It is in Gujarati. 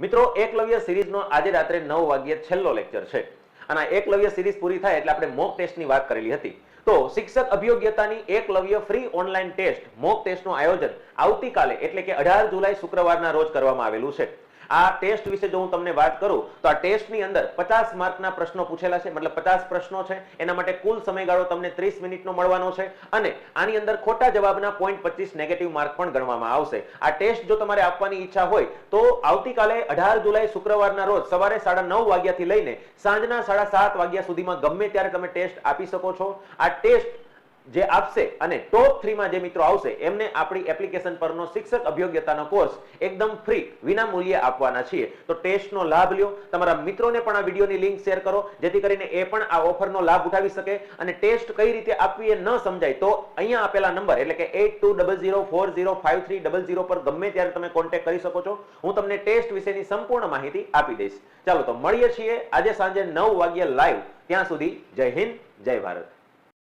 મિત્રો, એકલવ્ય સિરીઝનો આજે રાત્રે નવ વાગ્યે છેલ્લો લેક્ચર છે. અને એકલવ્ય સિરીઝ પૂરી થાય એટલે આપણે મોક ટેસ્ટની વાત કરેલી હતી. તો શિક્ષક અભિયોગ્યતાની Eklavya free online test mock ટેસ્ટનું આયોજન આવતીકાલે, એટલે કે અઢાર જુલાઈ શુક્રવારના રોજ કરવામાં આવેલું છે. આ ટેસ્ટ વિશે જો હું તમને વાત કરું, તો આ ટેસ્ટની અંદર પચાસ માર્કના પ્રશ્નો પૂછેલા છે, મતલબ પચાસ પ્રશ્નો છે. એના માટે કુલ સમયગાળો તમને ત્રીસ મિનિટનો મળવાનો છે અને આની અંદર ખોટા જવાબના પોઈન્ટ પચીસ નેગેટિવ માર્ક પણ ગણવામાં આવશે. આ ટેસ્ટ જો તમારે આપવાની ઈચ્છા હોય, તો આવતીકાલે અઢાર જુલાઈ શુક્રવારના રોજ સવારે સાડા નવ વાગ્યાથી લઈને સાંજના સાડા સાત વાગ્યા સુધીમાં ગમે ત્યારે તમે ટેસ્ટ આપી શકો છો. આ ટેસ્ટ જે આપશે અને ટોપ થ્રીમાં જે મિત્રો આવશે, એમને આપણી એપ્લિકેશન પરનો શિક્ષક અભ્યોગ્યતાનો કોર્સ એકદમ ફ્રી વિના મૂલ્યે આપવાના છીએ. તો ટેસ્ટનો લાભ લ્યો. તમારા મિત્રોને પણ આ વિડીયોની લિંક શેર કરો, જેથી કરીને એ પણ આ ઓફરનો લાભ ઉઠાવી શકે અને ટેસ્ટ કઈ રીતે આપવી એ ન સમજાય, તો અહીંયા આપેલા નંબર એટલે કે eight two double zero four zero five three double zero પર ગમે ત્યારે તમે કોન્ટેક્ટ કરી શકો છો. હું તમને ટેસ્ટ વિશેની સંપૂર્ણ માહિતી આપી દઈશ. ચાલો તો મળીએ છીએ આજે સાંજે નવ વાગ્યે લાઈવ ત્યાં સુધી જય હિન્દ, જય ભારત.